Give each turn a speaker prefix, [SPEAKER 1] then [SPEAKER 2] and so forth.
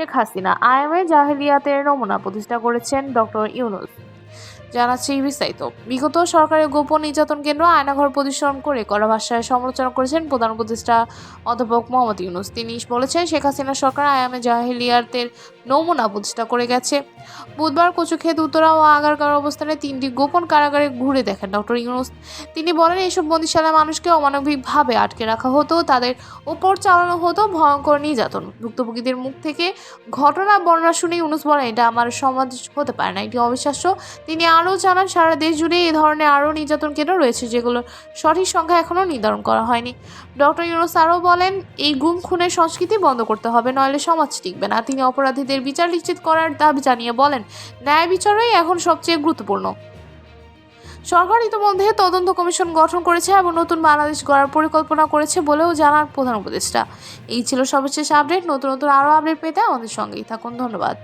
[SPEAKER 1] Sheikh Hasina. IMA জাহেলিয়াতের নমুনা প্রতিষ্ঠা করেছেন ডক্টর ইউনুস। জানাচ্ছি বিস্তারিত। বিগত সরকারের গোপন নির্যাতন কেন্দ্র আয়নাঘর প্রতিষ্ঠান করে কড়া ভাষায় সমালোচনা করেছেন প্রধান উপদেষ্টা অধ্যাপক মোহাম্মদ ইউনুস। তিনি বলেছেন, শেখ হাসিনা সরকার আয়ামে জাহেলিয়াতের নমুনা প্রতিষ্ঠা করে গেছে। বুধবার কচুক্ষেত, উত্তরা ও আগারগাঁও অবস্থানে তিনটি গোপন কারাগারে ঘুরে দেখেন ডক্টর ইউনুস। তিনি বলেন এইসব বন্দিশালায় মানুষকে অমানবিকভাবে আটকে রাখা হতো, তাদের ওপর চালানো হতো ভয়ঙ্কর নির্যাতন। ভুক্তভোগীদের মুখ থেকে ঘটনা বর্ণনা শুনে ইউনুস বলেন, এটা আমার সমাজ হতে পারে না, এটি অবিশ্বাস্য। তিনি আরও জানান, সারা দেশ জুড়ে এই ধরনের আরও নির্যাতন কেন্দ্র রয়েছে যেগুলোর সঠিক সংখ্যা এখনও নির্ধারণ করা হয়নি। ডক্টর ইউনুস আরও বলেন, এই গুম খুনের সংস্কৃতি বন্ধ করতে হবে, নইলে সমাজ টিকবে না। তিনি অপরাধীদের বিচার নিশ্চিত করার দাবি জানিয়ে বলেন, ন্যায় বিচারই এখন সবচেয়ে গুরুত্বপূর্ণ। সরকার ইতিমধ্যে তদন্ত কমিশন গঠন করেছে এবং নতুন বাংলাদেশ গড়ার পরিকল্পনা করেছে বলেও জানান প্রধান উপদেষ্টা। এই ছিল সর্বশেষ আপডেট। নতুন নতুন আরও আপডেট পেতে আমাদের সঙ্গেই থাকুন। ধন্যবাদ।